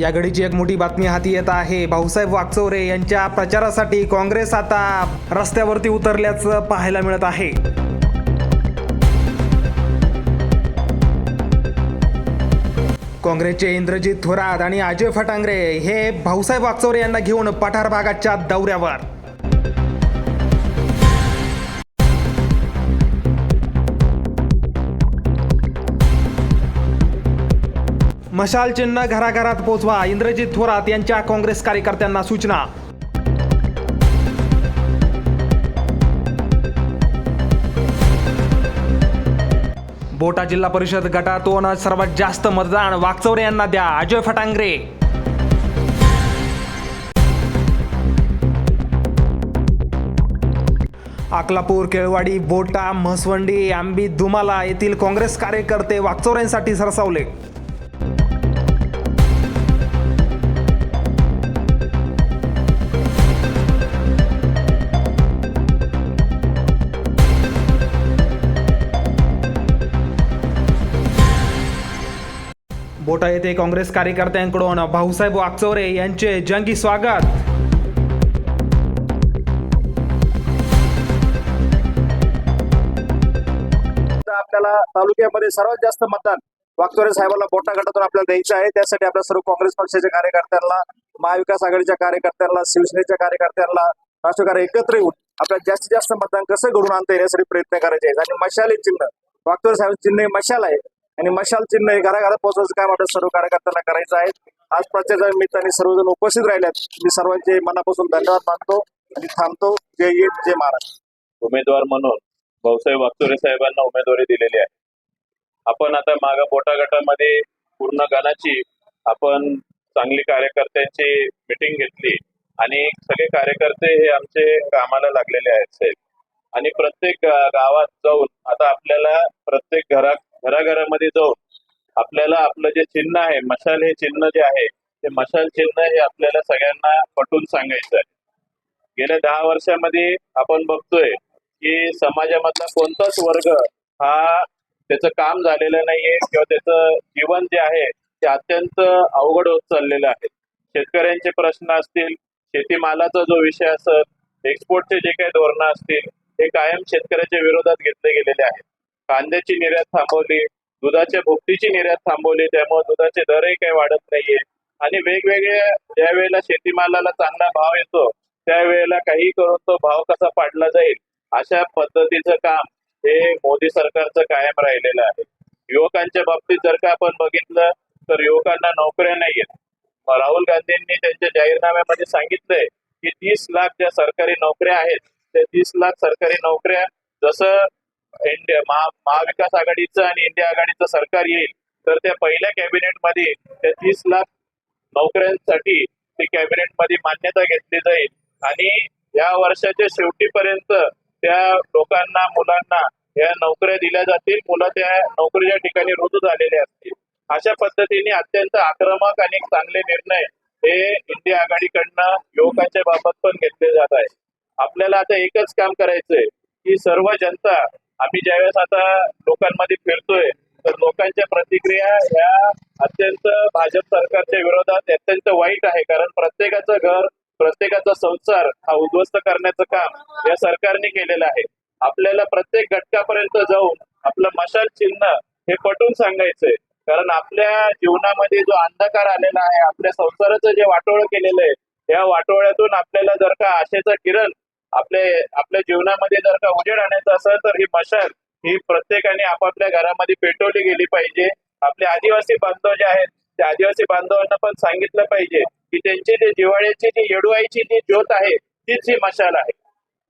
या घडीची एक मोठी बातमी हाती येत आहे. भाऊसाहेब वागचौरे यांच्या प्रचारासाठी काँग्रेस आता रस्त्यावरती उतरल्याचं पाहायला मिळत आहे. काँग्रेसचे इंद्रजित थोरात आणि अजय फटांगरे हे भाऊसाहेब वागचौरे यांना घेऊन पठार भागाच्या दौऱ्यावर. मशाल चिन्ह घराघरात पोचवा. इंद्रजित थोरात यांच्या काँग्रेस कार्यकर्त्यांना सूचना. बोटा जिल्हा परिषद गटातून सर्वात जास्त मतदान वाकचौरे यांना द्या. अजय फटांगरे. अकलापूर केळवाडी बोटा म्हसवंडी आंबी दुमाला येथील काँग्रेस कार्यकर्ते वाकचौऱ्यांसाठी सरसावले. बोटा येथे काँग्रेस कार्यकर्त्यांकडून भाऊसाहेब वाकचौरे यांचे जंगी स्वागत. आपल्याला तालुक्यामध्ये सर्वात जास्त मतदान वाकचोरे साहेबांना बोटा गटातून आपल्याला द्यायचं आहे. त्यासाठी आपल्या सर्व काँग्रेस पक्षाच्या कार्यकर्त्यांना महाविकास आघाडीच्या कार्यकर्त्यांना शिवसेनेच्या कार्यकर्त्यांना राष्ट्रकार्य एकत्र येऊन आपल्याला जास्तीत जास्त मतदान कसं घडून आणता येण्यासाठी प्रयत्न करायचे आहेत? आणि मशाल चिन्ह वागतोरे साहेब चिन्ह मशाल आहे. आणि मशाल चिन्ह हे घराघरात पोहोचवायचं काम आपल्या सर्व कार्यकर्त्यांना करायचं आहे. आज प्रचाराच्या निमित्ताने सर्वजण उपस्थित राहिल्यात. मी सर्वांचे मनापासून धन्यवाद मानतो आणि थांबतो. जय हिंद जय महाराष्ट्र. उमेदवार म्हणून भाऊसाहेब वागचोरे साहेबांना उमेदवारी दिलेली आहे. आपण आता माग मोठा गटामध्ये पूर्ण गणाची आपण चांगली कार्यकर्त्यांची मिटिंग घेतली. आणि सगळे कार्यकर्ते हे आमचे कामाला लागलेले आहेत साहेब. आणि प्रत्येक गावात जाऊन आता आपल्याला प्रत्येक घरात घराघरामध्ये जाऊन आपल्याला आपलं जे चिन्ह आहे मशाल हे चिन्ह जे आहे ते मशाल चिन्ह हे आपल्याला सगळ्यांना पटून सांगायचं आहे. गेल्या दहा वर्षामध्ये आपण बघतोय की समाजामधला कोणताच वर्ग हा त्याचं काम झालेलं नाहीये किंवा त्याचं जीवन जे आहे ते अत्यंत अवघड होत चाललेलं आहे. शेतकऱ्यांचे प्रश्न असतील शेतीमालाचा जो विषय असत एक्सपोर्टचे जे काही धोरणं असतील हे कायम शेतकऱ्याच्या विरोधात घेतले गेलेले आहेत. कांद्याची निर्यात थांबवली दुधाच्या भुकटीची निर्यात थांबवली त्यामुळे दुधाचे दरही काही वाढत नाहीये. आणि वेगवेगळ्या ज्या वेळेला शेतीमालाला चांगला भाव येतो त्यावेळेला काही करून तो भाव कसा पाडला जाईल अशा पद्धतीचं काम हे मोदी सरकारचं कायम राहिलेलं आहे. युवकांच्या बाबतीत जर का आपण बघितलं तर युवकांना नोकऱ्या नाहीयेत. राहुल गांधींनी त्यांच्या जाहीरनाम्यामध्ये सांगितलंय की तीस लाख ज्या सरकारी नोकऱ्या आहेत त्या तीस लाख सरकारी नोकऱ्या जसं महाविकास आघाडीचं आणि इंडिया आघाडीचं सरकार येईल तर त्या पहिल्या कॅबिनेटमध्ये त्या तीस लाख नोकऱ्यांसाठी ती कॅबिनेटमध्ये मान्यता घेतली जाईल. आणि या वर्षाच्या शेवटीपर्यंत त्या लोकांना मुलांना या नोकऱ्या दिल्या जातील. मुलं त्या नोकरीच्या ठिकाणी रुजू झालेले असतील. अशा पद्धतीने अत्यंत आक्रमक आणि चांगले निर्णय हे इंडिया आघाडीकडनं युवकांच्या बाबत पण घेतले जात आहे आपल्याला आता एकच काम करायचंय की सर्व जनता आम्ही ज्यावेळेस आता लोकांमध्ये फिरतोय तर लोकांच्या प्रतिक्रिया ह्या अत्यंत भाजप सरकारच्या विरोधात अत्यंत वाईट आहे. कारण प्रत्येकाचं घर प्रत्येकाचा संसार हा उद्ध्वस्त करण्याचं काम या सरकारने केलेलं आहे. आपल्याला प्रत्येक घटकापर्यंत जाऊन आपलं मशाल चिन्ह हे पटून सांगायचंय. कारण आपल्या जीवनामध्ये जो अंधकार आलेला आहे आपल्या संसाराचं जे वाटोळं केलेलं आहे या वाटोळ्यातून आपल्याला जर का आशेचं किरण आपले आपल्या जीवनामध्ये जर का उजेड आणायचं असेल तर ही मशाल ही प्रत्येकाने आपापल्या घरामध्ये पेटवली गेली पाहिजे. आपले आदिवासी बांधव जे आहेत त्या आदिवासी बांधवांना पण सांगितलं पाहिजे की त्यांची जी जिवाळ्याची जी येडुआईची जी ज्योत आहे तीच ही मशाल आहे.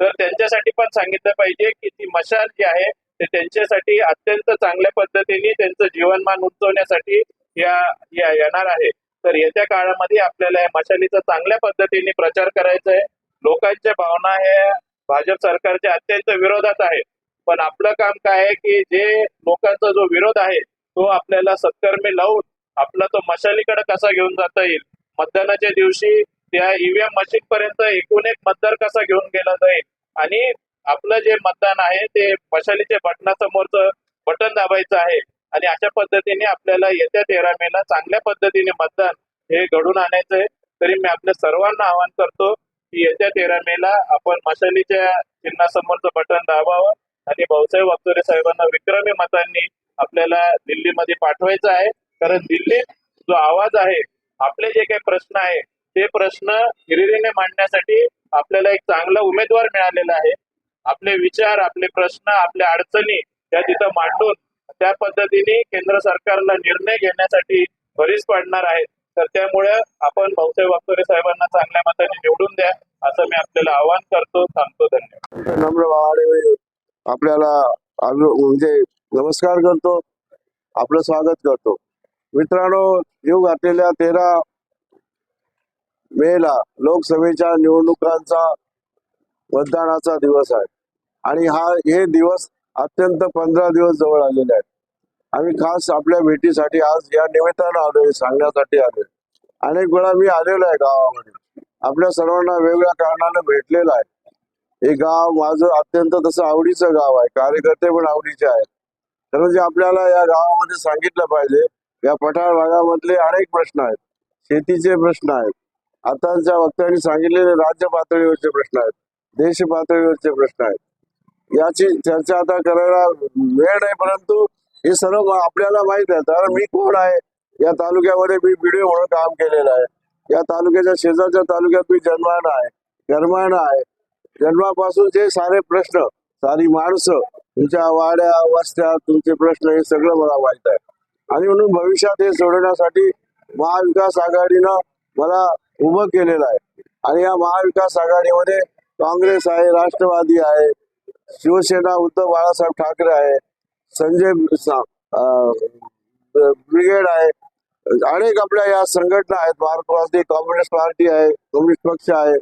तर त्यांच्यासाठी पण सांगितलं पाहिजे की ती मशाल जी आहे ते त्यांच्यासाठी अत्यंत चांगल्या पद्धतीने त्यांचं जीवनमान उंचवण्यासाठी या या- येणार आहे. तर येत्या काळामध्ये आपल्याला या मशालीचा चांगल्या पद्धतीने प्रचार करायचा आहे लोकांच्या भावना हे भाजप सरकारच्या अत्यंत विरोधात आहे पण आपलं काम काय आहे की जे लोकांचा जो विरोध आहे तो आपल्याला सत्कर्मी लावून आपला तो मशालीकडे कसा घेऊन जाता येईल? मतदानाच्या दिवशी त्या ईव्हीएम मशीन पर्यंत एकूण एक मतदार कसा घेऊन गेला जाईल? आणि आपलं जे मतदान आहे ते मशालीच्या बटनासमोरचं बटन दाबायचं आहे. आणि अशा पद्धतीने आपल्याला येत्या तेरा मेला चांगल्या पद्धतीने मतदान हे घडून आणायचंय. तरी मी आपल्या सर्वांना आवाहन करतो की येत्या तेरा मेला आपण मशालीच्या चिन्हासमोरचं बटन दाबावं आणि भाऊसाहेब वागचोरे साहेबांना विक्रमी मतांनी आपल्याला दिल्लीमध्ये पाठवायचं आहे. कारण दिल्लीत जो आवाज आहे आपले जे काही प्रश्न आहे ते प्रश्न हिरिरीने मांडण्यासाठी आपल्याला एक चांगला उमेदवार मिळालेला आहे. आपले विचार आपले प्रश्न आपल्या अडचणी त्या तिथं मांडून त्या पद्धतीने केंद्र सरकारला निर्णय घेण्यासाठी भरीस पडणार आहेत. तर त्यामुळे आपण भाऊसाहेब वागचोरे साहेबांना चांगल्या मताने निवडून द्या असं मी आपल्याला आवाहन करतो सांगतो धन्यवाद. नम्र आपल्याला म्हणजे नमस्कार करतो आपलं स्वागत करतो. मित्रांनो येऊ घातलेल्या तेरा मेला लोकसभेच्या निवडणुकांचा मतदानाचा दिवस आहे. आणि हा हे दिवस अत्यंत पंधरा दिवस जवळ आलेले आहेत. आम्ही खास आपल्या भेटीसाठी आज या निमित्तानं आलोय सांगण्यासाठी आलोय. अनेक वेळा मी आलेलो आहे गावामध्ये. आपल्या सर्वांना वेगवेगळ्या कारणानं भेटलेलं आहे. हे गाव माझं अत्यंत तसं आवडीचं गाव आहे. कार्यकर्ते पण आवडीचे आहेत. तर जे आपल्याला या गावामध्ये सांगितलं पाहिजे या पठार भागामधले अनेक प्रश्न आहेत. शेतीचे प्रश्न आहेत. आताच्या वक्त्यांनी सांगितलेले राज्य पातळीवरचे प्रश्न आहेत. देश पातळीवरचे प्रश्न आहेत. याची चर्चा आता करायला वेळ नाही परंतु हे सर्व आपल्याला माहीत आहे. कारण मी कोण आहे? या तालुक्यामध्ये मी व्हिडिओ म्हणून काम केलेलं आहे. या तालुक्याच्या शेजारच्या तालुक्यात मी जन्मानं आहे. कर्मानं आहे. जन्मापासून जे सारे प्रश्न सारी माणसं तुमच्या वाड्या वस्त्या तुमचे प्रश्न हे सगळं मला माहीत आहे. आणि म्हणून भविष्यात हे सोडवण्यासाठी महाविकास आघाडीनं मला उभं केलेलं आहे. आणि या महाविकास आघाडीमध्ये काँग्रेस आहे राष्ट्रवादी आहे शिवसेना उद्धव बाळासाहेब ठाकरे आहे संजय सा- ब्रिगेड आहे. अनेक आपल्या या संघटना आहेत. मार्क्सवादी कम्युनिस्ट पार्टी आहे कम्युनिस्ट पक्ष आहे.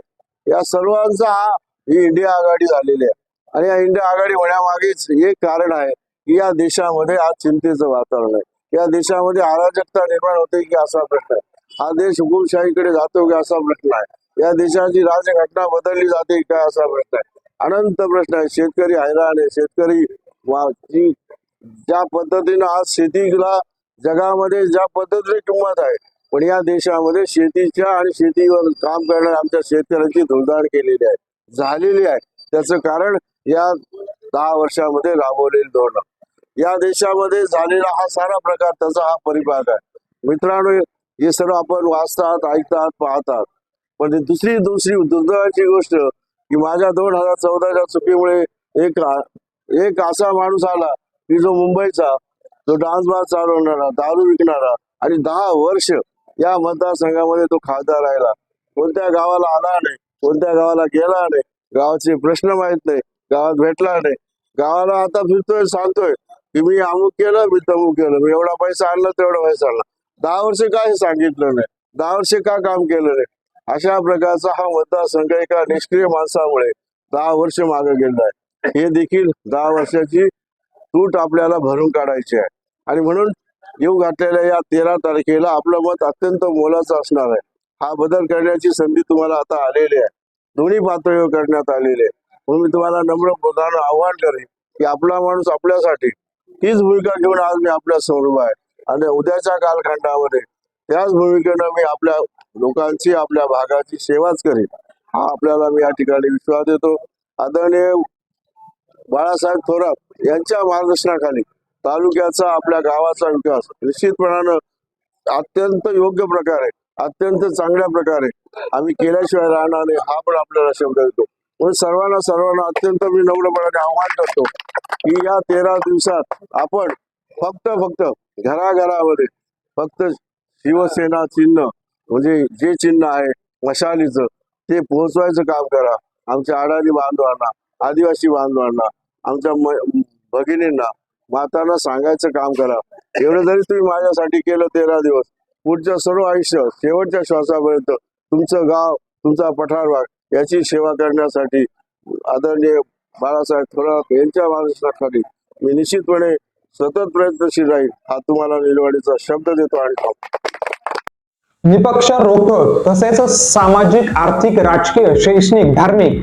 या सर्वांचा हा ही इंडिया आघाडी झालेली आहे. आणि या इंडिया आघाडी होण्यामागेच एक कारण आहे की या देशामध्ये आज चिंतेचं वातावरण आहे. या देशामध्ये अराजकता निर्माण होते की असा प्रश्न आहे. हा देश हुकुमशाहीकडे जातो की असा प्रश्न आहे. या देशाची राजघटना बदलली जाते का असा प्रश्न आहे. अनंत प्रश्न आहे. शेतकरी हैराण आहे. शेतकरी ज्या पद्धतीनं आज शेतीला जगामध्ये ज्या पद्धतीने किंमत आहे पण या देशामध्ये शेतीच्या आणि शेतीवर काम करणाऱ्या आमच्या शेतकऱ्यांची धुळधाण केलेली आहे झालेली आहे. त्याचं कारण या दहा वर्षामध्ये राबवलेली धोरण. या देशामध्ये झालेला हा सारा प्रकार त्याचा हा परिपाक आहे. मित्रांनो हे सर्व आपण वाचतात ऐकतात पाहतात. पण दुसरी दुसरी दुर्दैवाची गोष्ट की माझ्या दोन हजार चौदाच्या चुकीमुळे एक एक असा माणूस आला की जो मुंबईचा जो डान्स बार चालवणारा दारू विकणारा आणि दहा वर्ष या मतदारसंघामध्ये तो खासदार राहिला. कोणत्या गावाला आला नाही कोणत्या गावाला गेला नाही गावाचे प्रश्न माहीत नाही गावात भेटला नाही. गावाला आता फिरतोय सांगतोय की मी अमुक केलं मी तमुक केलं. मी एवढा पैसा आणला तेवढा पैसा आणला. दहा वर्ष काय सांगितलं नाही. दहा वर्ष का काम केलं नाही? अशा प्रकारचा हा मतदारसंघ एका निष्क्रिय माणसामुळे दहा वर्ष मागे गेलेला आहे. हे देखील दहा वर्षाची तूट आपल्याला भरून काढायची आहे. आणि म्हणून येऊ घातलेल्या या तेरा तारखेला आपलं मत अत्यंत मोलाचं असणार आहे. हा बदल करण्याची संधी तुम्हाला आता आलेली आहे. दोन्ही पातळीवर करण्यात आलेली आहे. म्हणून मी तुम्हाला नम्र बोधानं आव्हान करेन की आपला माणूस आपल्यासाठी हीच भूमिका घेऊन आज मी आपल्यासमोर उभा आहे. आणि उद्याच्या कालखंडामध्ये त्याच भूमिकेनं मी आपल्या लोकांची आपल्या भागाची सेवाच करेन. हा आपल्याला मी या ठिकाणी विश्वास देतो. आदरणीय बाळासाहेब थोरात यांच्या मार्गदर्शनाखाली तालुक्याचा आपल्या गावाचा विकास निश्चितपणानं अत्यंत योग्य प्रकारे अत्यंत चांगल्या प्रकारे आम्ही केल्याशिवाय राहणार नाही हा पण आपल्याला शब्द देतो. म्हणून सर्वांना सर्वांना अत्यंत मी नम्रपणाने आव्हान करतो की या तेरा दिवसात आपण फक्त फक्त घराघरामध्ये फक्त शिवसेना चिन्ह म्हणजे जे चिन्ह आहे मशालीचं ते पोहोचवायचं काम करा. आमच्या अडाणी बांधवांना आदिवासी बांधवांना आमच्या म- भगिनींना मातांना सांगायचं काम करा. एवढं जरी तुम्ही माझ्यासाठी केलं तेरा दिवस पुढच्या सर्व आयुष्य शेवटच्या श्वासापर्यंत तुमचं गाव तुमचा पठार भाग याची सेवा करण्यासाठी आदरणीय बाळासाहेब थोरात यांच्या मार्गदर्शनाखाली मी निश्चितपणे सतत प्रयत्नशील राहील हा तुम्हाला निलवाडीचा शब्द देतो आणि निपक्ष रोखोक तसेच सामाजिक आर्थिक राजकीय शैक्षणिक धार्मिक